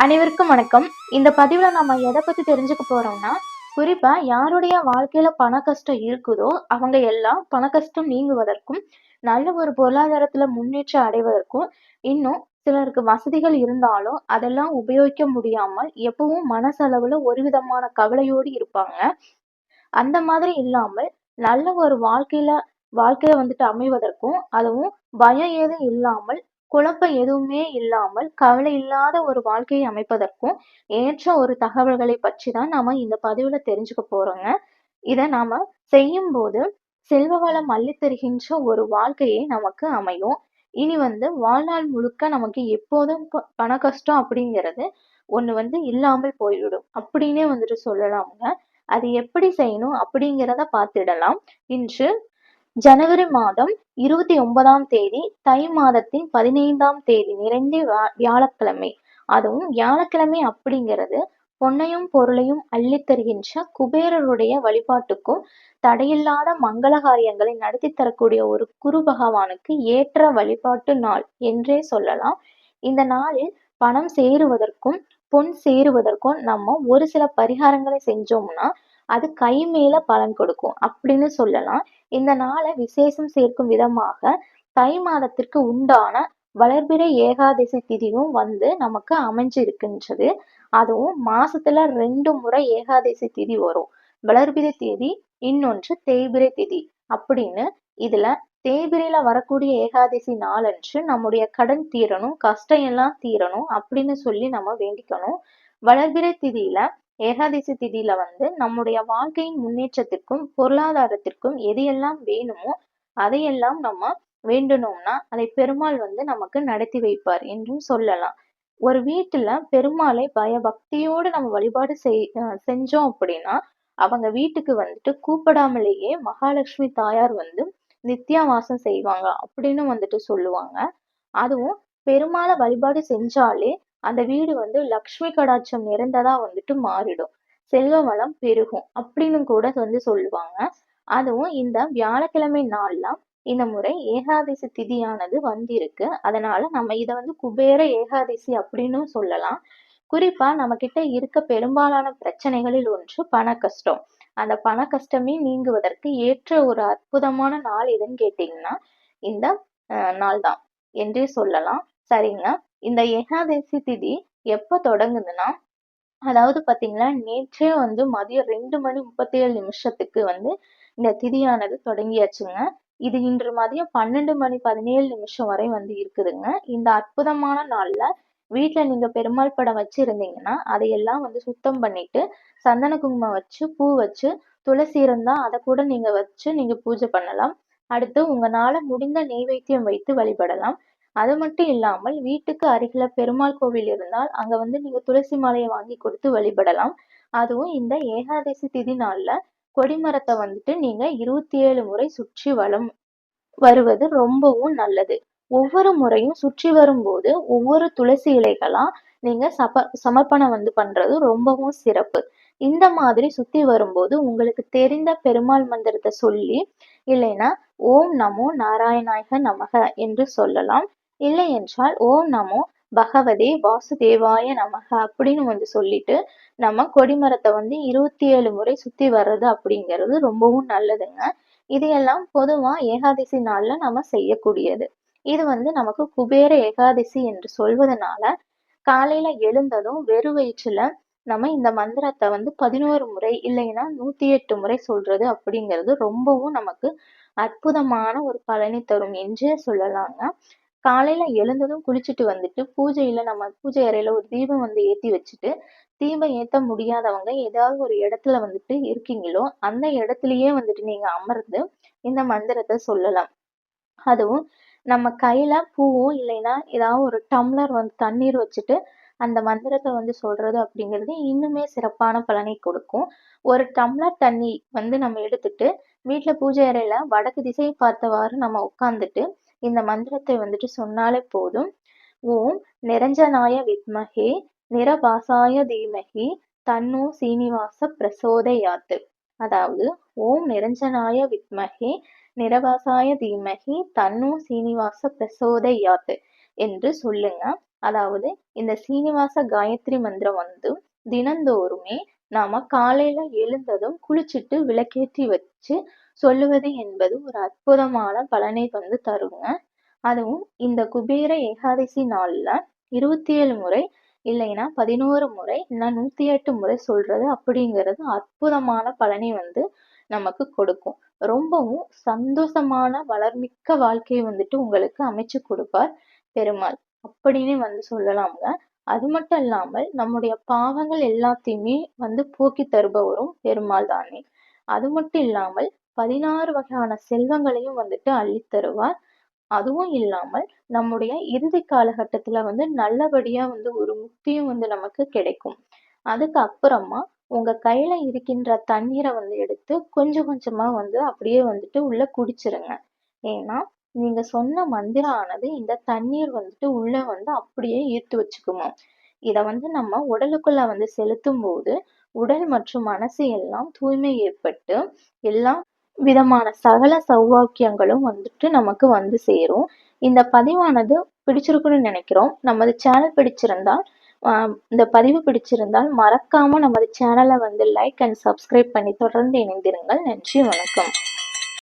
அனைவருக்கும் வணக்கம். இந்த பதிவில் நம்ம எதை பத்தி தெரிஞ்சுக்க போறோம்னா குறிப்பா யாருடைய வாழ்க்கையில பண கஷ்டம் இருக்குதோ அவங்க எல்லாம் பண கஷ்டம் நீங்குவதற்கும் நல்ல ஒரு பொருளாதாரத்துல முன்னேற்றம் அடைவதற்கும் இன்னும் சிலருக்கு வசதிகள் இருந்தாலும் அதெல்லாம் உபயோகிக்க முடியாமல் எப்பவும் மனசளவுல ஒரு விதமான கவலையோடு இருப்பாங்க. அந்த மாதிரி இல்லாமல் நல்ல ஒரு வாழ்க்கையில வாழ்க்கைய வந்துட்டு அமைவதற்கும் அதுவும் பயம் ஏதும் இல்லாமல் குழப்பம் எதுவுமே இல்லாமல் கவலை இல்லாத ஒரு வாழ்க்கையை அமைப்பதற்கும் ஏற்ற ஒரு தகவல்களை பற்றி தான் நாம இந்த பதிவுல தெரிஞ்சுக்க போறோங்க. இதை நாம செய்யும் போது செல்வ வளம் அள்ளித் தருகின்ற ஒரு வாழ்க்கையே நமக்கு அமையும். இனி வந்து வாழ்நாள் முழுக்க நமக்கு எப்போதும் ப- பண கஷ்டம் அப்படிங்கிறது ஒண்ணு வந்து இல்லாமல் போய்விடும். அப்படின்னே வந்துட்டு சொல்லலாம்ங்க. அது எப்படி செய்யணும் அப்படிங்கிறத பார்த்திடலாம். இன்று ஜனவரி மாதம் இருபத்தி ஒன்பதாம் தேதி தை மாதத்தின் பதினைந்தாம் தேதி நிறைந்த வியா- வியாழக்கிழமை. அதுவும் வியாழக்கிழமை அப்படிங்கிறது பொன்னையும் பொருளையும் அள்ளித் தருகின்ற குபேரருடைய வழிபாட்டுக்கும் தடையில்லாத மங்கள காரியங்களை நடத்தி தரக்கூடிய ஒரு குரு பகவானுக்கு ஏற்ற வழிபாட்டு நாள் என்றே சொல்லலாம். இந்த நாளில் பணம் சேருவதற்கும் பொன் சேருவதற்கும் நம்ம ஒரு சில பரிகாரங்களை செஞ்சோம்னா அது கை மேல பலன் கொடுக்கும் அப்படின்னு சொல்லலாம். இந்த நாளை விசேஷம் சேர்க்கும் விதமாக தை மாதத்திற்கு உண்டான வளர்பிறை ஏகாதசி திதியும் வந்து நமக்கு அமைஞ்சிருக்கின்றது. அதுவும் மாசத்துல ரெண்டு முறை ஏகாதசி திதி வரும். வளர்பிறை திதி இன்னொன்று தேய்பிறை திதி. அப்படின்னு இதுல தேய்பிரையில வரக்கூடிய ஏகாதசி நாளன்று நம்முடைய கடன் தீரணும் கஷ்டம் எல்லாம் தீரணும் அப்படின்னு சொல்லி நம்ம வேண்டிக்கணும். வளர்பிறை திதியில ஏகாதசி திதியில வந்து நம்முடைய வாழ்க்கையின் முன்னேற்றத்திற்கும் பொருளாதாரத்திற்கும் எதையெல்லாம் வேணுமோ அதையெல்லாம் நம்ம வேண்டணும்னா அதை பெருமாள் வந்து நமக்கு நடத்தி வைப்பார் என்றும் சொல்லலாம். ஒரு வீட்டுல பெருமாளை பயபக்தியோடு நம்ம வழிபாடு செய் அஹ் செஞ்சோம் அப்படின்னா அவங்க வீட்டுக்கு வந்துட்டு கூப்பிடாமலேயே மகாலட்சுமி தாயார் வந்து நித்யாவாசம் செய்வாங்க அப்படின்னு வந்துட்டு சொல்லுவாங்க. அதுவும் பெருமாளை வழிபாடு செஞ்சாலே அந்த வீடு வந்து லக்ஷ்மி கடாட்சம் நிறைந்ததா வந்துட்டு மாறிடும். செல்வ வளம் பெருகும் அப்படின்னு கூட வந்து சொல்லுவாங்க. அதுவும் இந்த வியாழக்கிழமை நாள்லாம் இந்த முறை ஏகாதசி திதியானது வந்திருக்கு. அதனால நம்ம இதை வந்து குபேர ஏகாதசி அப்படின்னு சொல்லலாம். குறிப்பா நம்ம கிட்ட இருக்க பெரும்பாலான பிரச்சனைகளில் ஒன்று பண கஷ்டம் அந்த பண கஷ்டமே நீங்குவதற்கு ஏற்ற ஒரு அற்புதமான நாள் எதுன்னு கேட்டீங்கன்னா இந்த நாள் தான் என்றே சொல்லலாம். சரிங்க இந்த ஏகாதசி திதி எப்ப தொடங்குதுன்னா அதாவது பாத்தீங்கன்னா நேற்றே வந்து மதியம் ரெண்டு மணி முப்பத்தி ஏழு நிமிஷத்துக்கு வந்து இந்த திதியானது தொடங்கியாச்சுங்க. இது இன்று மதியம் பன்னெண்டு மணி பதினேழு நிமிஷம் வரை வந்து இருக்குதுங்க. இந்த அற்புதமான நாள்ல வீட்டுல நீங்க பெருமாள் படம் வச்சிருந்தீங்கன்னா அதையெல்லாம் வந்து சுத்தம் பண்ணிட்டு சந்தன குங்குமம் வச்சு பூ வச்சு துளசி இருந்தா அதை கூட நீங்க வச்சு நீங்க பூஜை பண்ணலாம். அடுத்து உங்களால முடிந்த நெய்வேத்தியம் வைத்து வழிபடலாம். அது மட்டும் இல்லாமல் வீட்டுக்கு அருகில் பெருமாள் கோவில் இருந்தால் அங்க வந்து நீங்க துளசி மாலையை வாங்கி கொடுத்து வழிபடலாம். அதுவும் இந்த ஏகாதசி திதி நாள்ல கொடிமரத்தை வந்துட்டு நீங்கள் இருபத்தி ஏழு முறை சுற்றி வளம் வருவது ரொம்பவும் நல்லது. ஒவ்வொரு முறையும் சுற்றி வரும்போது ஒவ்வொரு துளசி இலைகளாக நீங்கள் சப சமர்ப்பணம் வந்து பண்ணுறது ரொம்பவும் சிறப்பு. இந்த மாதிரி சுற்றி வரும்போது உங்களுக்கு தெரிந்த பெருமாள் மந்திரத்தை சொல்லி இல்லைன்னா ஓம் நமோ நாராயணாயக நமக என்று சொல்லலாம். இல்லை என்றால் ஓம் நமோ பகவதே வாசுதேவாய நமக அப்படின்னு வந்து சொல்லிட்டு நம்ம கொடிமரத்தை வந்து இருபத்தி ஏழு முறை சுத்தி வர்றது அப்படிங்கிறது ரொம்பவும் நல்லதுங்க. இதையெல்லாம் பொதுவா ஏகாதசி நாள்ல நம்ம செய்யக்கூடியது. இது வந்து நமக்கு குபேர ஏகாதசி என்று சொல்வதனால காலையில எழுந்ததும் வெறும் வயிற்றுல நம்ம இந்த மந்திரத்தை வந்து பதினோரு முறை இல்லைன்னா நூத்தி எட்டு முறை சொல்றது அப்படிங்கிறது ரொம்பவும் நமக்கு அற்புதமான ஒரு பலனை தரும் என்றே சொல்லலாங்க. காலையில எழுந்ததும் குளிச்சுட்டு வந்துட்டு பூஜையில நம்ம பூஜை அறையில ஒரு தீபம் வந்து ஏத்தி வச்சுட்டு தீபம் ஏத்த முடியாதவங்க ஏதாவது ஒரு இடத்துல வந்துட்டு இருக்கீங்களோ அந்த இடத்துலயே வந்துட்டு நீங்க அமர்ந்து இந்த மந்திரத்தை சொல்லலாம். அதுவும் நம்ம கையில பூவோ இல்லைன்னா ஏதாவது ஒரு டம்ளர் வந்து தண்ணீர் வச்சுட்டு அந்த மந்திரத்தை வந்து சொல்றது அப்படிங்கிறது இன்னுமே சிறப்பான பலனை கொடுக்கும். ஒரு டம்ளர் தண்ணி வந்து நம்ம எடுத்துட்டு வீட்டில் பூஜை அறையில வடக்கு திசையை பார்த்தவாறு நம்ம உட்கார்ந்துட்டு இந்த மந்திரத்தை வந்துட்டு சொன்னாலே போதும். ஓம் நிரஞ்சனாய வித்மஹே நிரபாசாய தீமகி தன்னோ சீனிவாச பிரசோதயாத்து. அதாவது ஓம் நிரஞ்சனாய வித்மஹே நிரபாசாய தீமகி தன்னோ சீனிவாச பிரசோதயாத்து என்று சொல்லுங்க. அதாவது இந்த சீனிவாச காயத்ரி மந்திரம் வந்து தினந்தோறுமே நாம காலையில எழுந்ததும் குளிச்சுட்டு விளக்கேற்றி வச்சு சொல்லுவது என்பது ஒரு அற்புதமான பலனை வந்து தருங்க. அதுவும் இந்த குபேர ஏகாதசி நாள்ல இருபத்தி ஏழு முறை இல்லைன்னா பதினோரு முறை இல்லை நூத்தி எட்டு முறை சொல்றது அப்படிங்கிறது அற்புதமான பலனை வந்து நமக்கு கொடுக்கும். ரொம்பவும் சந்தோஷமான வளர்மிக்க வாழ்க்கையை வந்துட்டு உங்களுக்கு அமைச்சு கொடுப்பார் பெருமாள். அப்படின்னு வந்து சொல்லலாம்ங்க அது மட்டும் இல்லாமல் நம்முடைய பாவங்கள் எல்லாத்தையுமே வந்து போக்கி தருபவரும் பெருமாள் தானே. அது மட்டும் இல்லாமல் பதினாறு வகையான செல்வங்களையும் வந்துட்டு அள்ளி தருவார். அதுவும் இல்லாமல் நம்முடைய இறுதி காலகட்டத்துல வந்து நல்லபடியா வந்து ஒரு முக்தியும் வந்து நமக்கு கிடைக்கும். அதுக்கு அப்புறமா உங்க கையில இருக்கின்ற தண்ணீரை வந்து எடுத்து கொஞ்சம் கொஞ்சமா வந்து அப்படியே வந்துட்டு உள்ள குடிச்சிருங்க. ஏன்னா நீங்க சொன்ன மந்திரம் ஆனது இந்த தண்ணீர் வந்துட்டு உள்ள வந்து அப்படியே ஈர்த்து வச்சுக்குமா? இதை வந்து நம்ம உடலுக்குள்ள வந்து செலுத்தும் போது உடல் மற்றும் மனசு எல்லாம் தூய்மை ஏற்பட்டு எல்லா விதமான சகல சௌவாக்கியங்களும் வந்துட்டு நமக்கு வந்து சேரும். இந்த பதிவானது பிடிச்சிருக்குன்னு நினைக்கிறோம். நமது சேனல் பிடிச்சிருந்தால் இந்த பதிவு பிடிச்சிருந்தால் மறக்காம நமது சேனலை வந்து லைக் அண்ட் சப்ஸ்கிரைப் பண்ணி தொடர்ந்து இணைந்திருங்கள். நன்றி வணக்கம்.